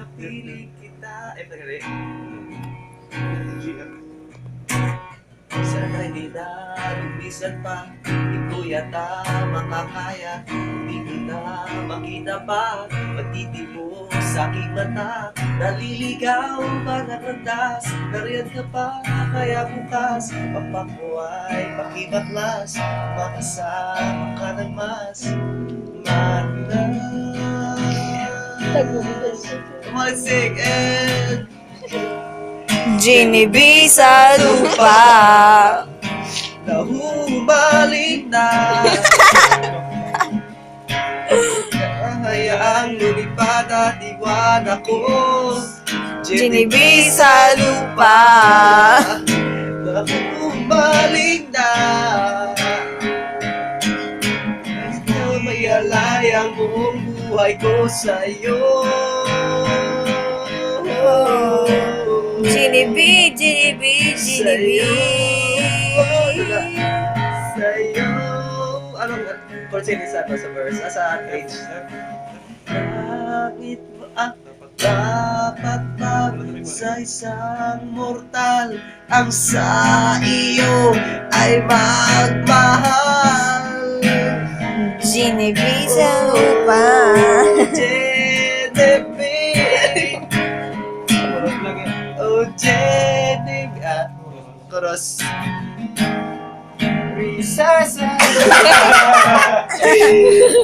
Pagkapiling kita. Eh, pagkali. Sana hindi na lumisan pa. Di ko yata makakaya. Hindi ko na makita pa. Pagtiti mo sa aking mata Naliligaw para kandas Nariyan ka pa kaya bukas. Papak mo ay pakibaklas Makasama ka ng mas. Manda Come sing and Genie sa lupa. Nahubalik na Hayaang lumipad at iwan ako Genie sa lupa. Nahubalik na may alay ang buong buhay ko sa'yo B, Genie B. Sa'yo Anong chord sa to sa verse? Ah, sa page? Bakit ba dapat ba sa isang mortal ang sa iyo ay magmahal? B sa lupa. Genevieve Oh, Genevieve Ah, chorus Resources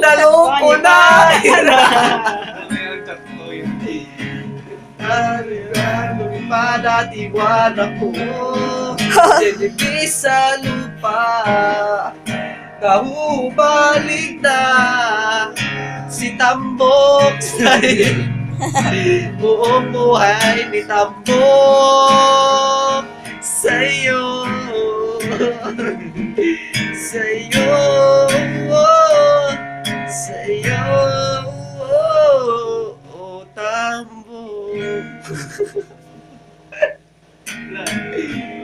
Naloko na. Lumipad at iwan ako Genevieve sa lupa Kahubalik na Si Tambok sa'yo Buong buhay nitambok sa'yo. Sa'yo Sa'yo Oh, oh, oh tambok